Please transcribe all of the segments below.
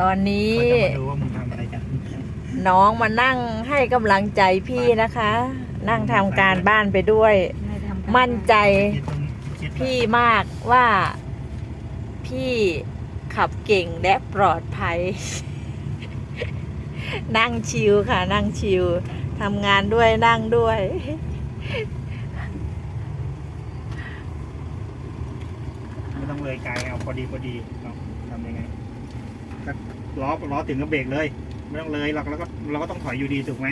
ตอนนี้ เขาจะมาดูว่ามึงทำอะไรกันน้องมานั่งให้กำลังใจพี่นะคะ นั่งทำการบ้านไปด้วย ไม่ทำการมั่นใจคิดตรงคิดพี่มากว่าพี่ขับเก่งและปลอดภัย นั่งชิลค่ะ นั่งชิลทำงานด้วยนั่งด้วย ไม่ต้องเลยไกลเอาพอดีพอดีเนาะทำยังไงก็ ล้อล้อถึงก็เบรกเลย ไม่ต้องเลยเราแล้วก็เราก็ต้องถอยอยู่ดีถูกไหม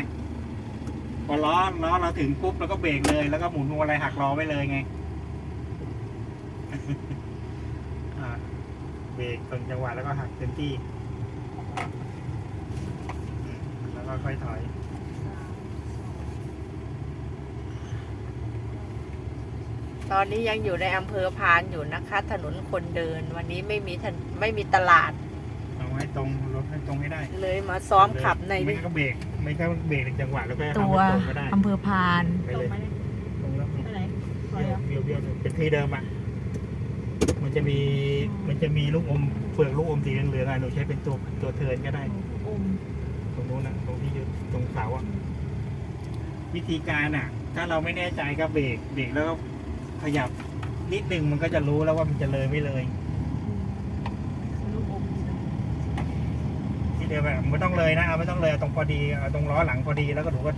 พอล้อล้อเราถึงปุ๊บเราก็เบรกเลย แล้วก็หมุนพวงมาลัยหักล้อไว้เลยไงเบรกตรงจังหวะแล้วก็หักเต็มที่ แล้วก็ค่อยถอยตอนนี้ยังอยู่ในอำเภอพานอยู่นะคะ ถนนคนเดิน วันนี้ไม่มีถนไม่มีตลาด เอาให้ตรงรถให้ตรงให้ได้เลยมาซ้อมขับในไม่งั้นก็เบรกไม่งั้นก็เบรกในจังหวะแล้วก็ตัทำวให้ตรงก็ได้อำเภอพาน ไปตรเลงยไหมเนี่ยตรงแล้ว ไปไหนซอยเหรอเบี้ยวเบี้ยวๆเป็นที่เดิมอะ มันจะมี มันจะมีลูกอมเปลือกลูกอมสีเหลืองๆอะหนูใช้เป็นตัวตัวเทิร์นก็ได้ อมตรงนู้นนะตรงที่อยู่ตรงเสาอะ วิธีการอะ ถ้าเราไม่แน่ใจก็เบรกเบรกแล้วก็ขยับนิดนึงมันก็จะรู้แล้วว่ามันจะเลยไม่เลย ลูกอม เดียวแบบไม่ต้องเลยนะเอาไม่ต้องเลยตรงพอดีเอาตรงล้อหลังพอดีแล้วก็หนูก็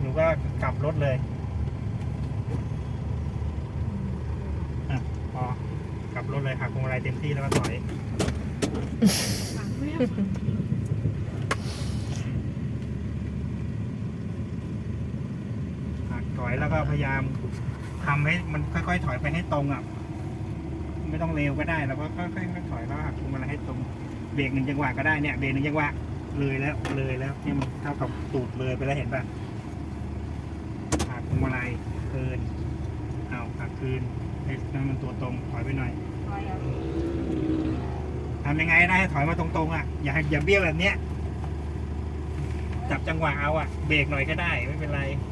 หนูก็กลับรถเลยอะพอกลับรถเลยหักพวงมาลัยเต็มที่แล้วก็ถอยหักถอยแล้วก็พยายามทำให้มันค่อยๆ ถอยไปให้ตรงอะ ไม่ต้องเร็วก็ได้แล้วก็ค่อยๆถอยแล้วหักพวงมาลัยให้ตรง เบรกหนึ่งจังหวะก็ได้เนี่ยเบรกหนึ่งจังหวะเลยแล้วเลยแล้วเนี่ยมันเท่ากับตูดเลยไปแล้วเห็นป่ะหักพวงมาลัยคืนเอาหักคืนให้นั่นมันตัวตรงถอยไปหน่อยซอยเหรอทำยังไงได้ให้ถอยมาตรงๆอะอย่าอย่าเบี้ยวแบบเนี้ยจับจังหวะเอาอะเบรกหน่อยก็ได้ไม่เป็นไรอ